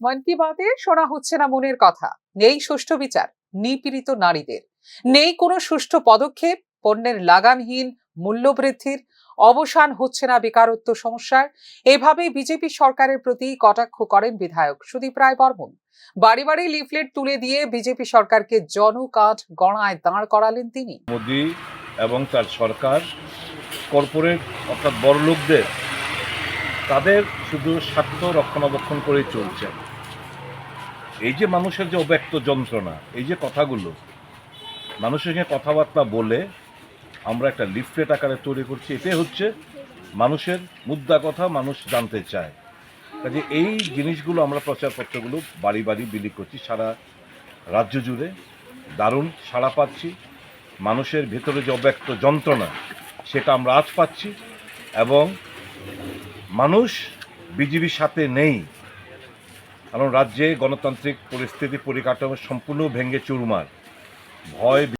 মন কি বাতে শোনা হচ্ছে না মনের কথা। নেই সুষ্ঠু বিচার নিপীড়িত নারীদের। নেই কোনো সুষ্ঠু পদক্ষেপ, পণ্যের লাগামহীন মূল্য বৃদ্ধির অবসান হচ্ছে না বেকারত্ব সমস্যার। এভাবেই বিজেপি সরকারের প্রতি কটাক্ষ করেন বিধায়ক সুদীপ রায় বর্মন। বাড়ি বাড়ি লিফলেট তুলে দিয়ে বিজেপি সরকারকে জনকাঠ গণায় দাঁড় করালেন তিনি। মোদি এবং তার সরকার, কর্পোরেট অর্থাৎ বড় লোকদের তাদের শুধু স্বার্থ রক্ষণাবেক্ষণ করেই চলছে। এই যে মানুষের যে অব্যক্ত যন্ত্রণা, এই যে কথাগুলো, মানুষের সঙ্গে কথাবার্তা বলে আমরা একটা লিফলেট আকারে তৈরি করছি, এটাই হচ্ছে মানুষের মুদ্রা কথা, মানুষ জানতে চায়। কাজে এই জিনিসগুলো আমরা প্রচারপত্রগুলো বাড়ি বাড়ি বিলি করছি, সারা রাজ্য জুড়ে দারুণ সাড়া পাচ্ছি। মানুষের ভেতরে যে অব্যক্ত যন্ত্রণা, সেটা আমরা আজ পাচ্ছি এবং মানুষ বিজেপির সাথে নেই। কারণ রাজ্যে গণতান্ত্রিক পরিস্থিতি পরিকাঠামো সম্পূর্ণ ভেঙে চুরমার। ভয়